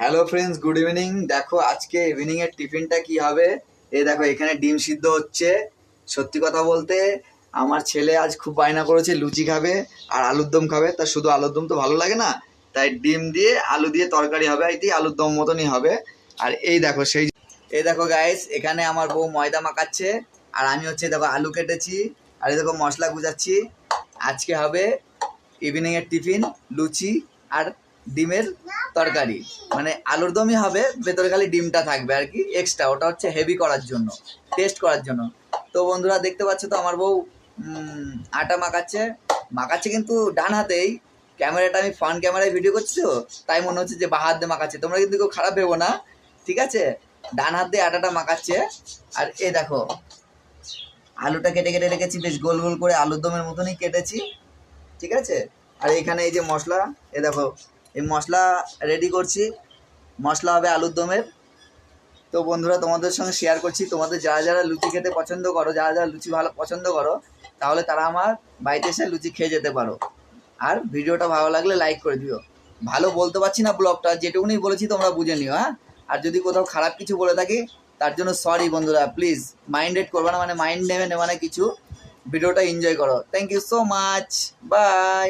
Hello friends good evening দেখো, আজকে evening এর টিফিনটা কি হবে? এই দেখো, এখানে ডিম সিদ্ধ হচ্ছে। সত্যি কথা বলতে, আমার ছেলে আজ খুব বায়না করেছে, লুচি খাবে আর আলুর দম খাবে। তা শুধু আলুর দম তো ভালো লাগে না, তাই ডিম দিয়ে আলু দিয়ে তরকারি হবে। এটি আলুর দম মতনই হবে। আর এই দেখো, সেই এই দেখো গাইস এখানে আমার বউ ময়দা মাখাচ্ছে। আর আমি হচ্ছে দেখো আলু কেটেছি। আর এই দেখো মশলা গুজাচ্ছি আজকে হবে ইভিনিং এর টিফিন, লুচি আর ডিমের তরকারি। মানে আলুর দমই হবে, ভেতরে খালি ডিমটা থাকবে আর কি এক্সট্রা ওটা হচ্ছে হেভি করার জন্য টেস্ট করার জন্য। তো বন্ধুরা, দেখতে পাচ্ছ তো আমার বউ আটা মাখাচ্ছে। মাখাচ্ছে কিন্তু ডান হাতেই। ক্যামেরাটা আমি ফ্রন্ট ক্যামেরায় ভিডিও করছি তো, তাই মনে হচ্ছে যে বা হাত দিয়ে মাখাচ্ছে। তোমরা কিন্তু কেউ খারাপ ভেবো না, ঠিক আছে? ডান হাত দিয়ে আটাটা মাখাচ্ছে। আর এ দেখো, আলুটা কেটে কেটে রেখেছি, বেশ গোল গোল করে আলুর দমের মতনই কেটেছি, ঠিক আছে? আর এখানে এই যে মশলা, এ দেখো এই মশলা রেডি করছি। মশলা হবে আলুর দমের। তো বন্ধুরা, তোমাদের সঙ্গে শেয়ার করছি। তোমাদের যারা যারা লুচি খেতে পছন্দ করো, যারা যারা লুচি ভালো পছন্দ করো, তাহলে তারা আমার বাড়িতে এসে লুচি খেয়ে যেতে পারো। আর ভিডিওটা ভালো লাগলে লাইক করে দিও। ভালো বলতে পারছি না ব্লগটা, যেটুকুনি বলেছি তোমরা বুঝে নিও হ্যাঁ? আর যদি কোথাও খারাপ কিছু বলে থাকি, তার জন্য সরি বন্ধুরা প্লিজ মাইন্ডেড করবে না মানে মাইন্ড নেবে নেবে না কিছু। ভিডিওটা এনজয় করো। Thank you so much bye